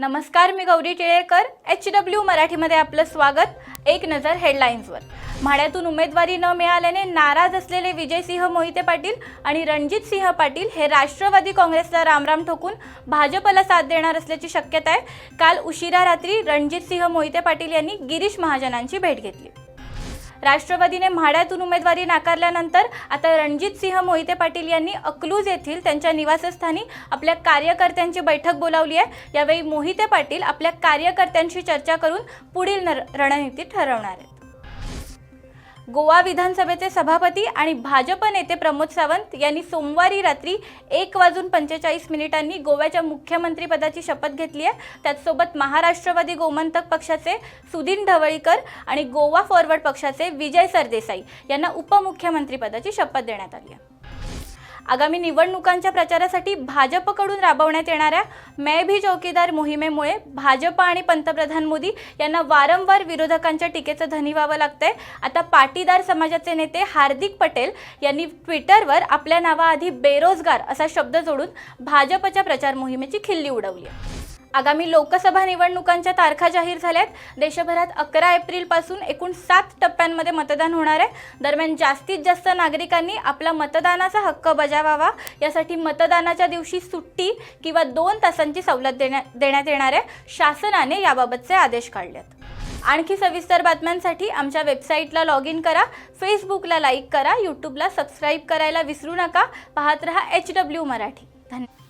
नमस्कार मी Gauri Tilekar. H W मराठीमध्ये आपलं स्वागत. एक नजर हेडलाईन्सवर म्हाड्यातून उमेदवारी न मिळाल्याने नाराज असलेले विजयसिंह मोहिते पाटील आणि रणजित सिंह पाटील हे राष्ट्रवादी काँग्रेसला रामराम ठोकून भाजपला साथ देणार असल्याची शक्यता आहे. काल उशिरा रात्री रणजितसिंह मोहिते पाटील यांनी गिरीश महाजनांची भेट घेतली. राष्ट्रवादीने म्हाड्यातून उमेदवारी नाकारल्यानंतर आता रणजितसिंह मोहिते पाटील यांनी अकलूज येथील त्यांच्या निवासस्थानी आपल्या कार्यकर्त्यांची बैठक बोलावली आहे. यावेळी मोहिते पाटील आपल्या कार्यकर्त्यांशी चर्चा करून पुढील रणनीती ठरवणार आहेत. गोवा विधानसभेचे सभापती आणि भाजप नेते प्रमोद सावंत यांनी सोमवारी रात्री एक वाजून पंचेचाळीस मिनिटांनी गोव्याच्या मुख्यमंत्रीपदाची शपथ घेतली आहे. त्याचसोबत महाराष्ट्रवादी गोमंतक पक्षाचे सुदीन ढवळीकर आणि गोवा फॉरवर्ड पक्षाचे विजय सरदेसाई यांना उपमुख्यमंत्रीपदाची शपथ देण्यात आली आहे. आगामी निवडणुकांच्या प्रचारासाठी भाजपकडून राबवण्यात येणाऱ्या मैं भी चौकीदार मोहिमेमुळे भाजप आणि पंतप्रधान मोदी यांना वारंवार विरोधकांच्या टीकेचं धनी व्हावं लागतंय. आता पाटीदार समाजाचे नेते हार्दिक पटेल यांनी ट्विटरवर आपल्या नावाआधी बेरोजगार असा शब्द जोडून भाजपच्या प्रचार मोहिमेची खिल्ली उडवली आहे. आगामी लोकसभा निवडणुकांच्या तारखा जाहीर झाल्यात. देशभरात अकरा एप्रिलपासून एकूण सात टप्प्यांमध्ये मतदान होणार आहे. दरम्यान जास्तीत जास्त नागरिकांनी आपला मतदानाचा हक्क बजावावा. यासाठी मतदानाच्या दिवशी सुट्टी किंवा दोन तासांची सवलत देण्या देण्यात येणार आहे. शासनाने याबाबतचे आदेश काढलेत. आणखी सविस्तर बातम्यांसाठी आमच्या वेबसाईटला लॉग इन करा. फेसबुकला लाईक करा. यूट्यूबला सबस्क्राईब करायला विसरू नका. पाहत रहा एच डब्ल्यू मराठी. धन्यवाद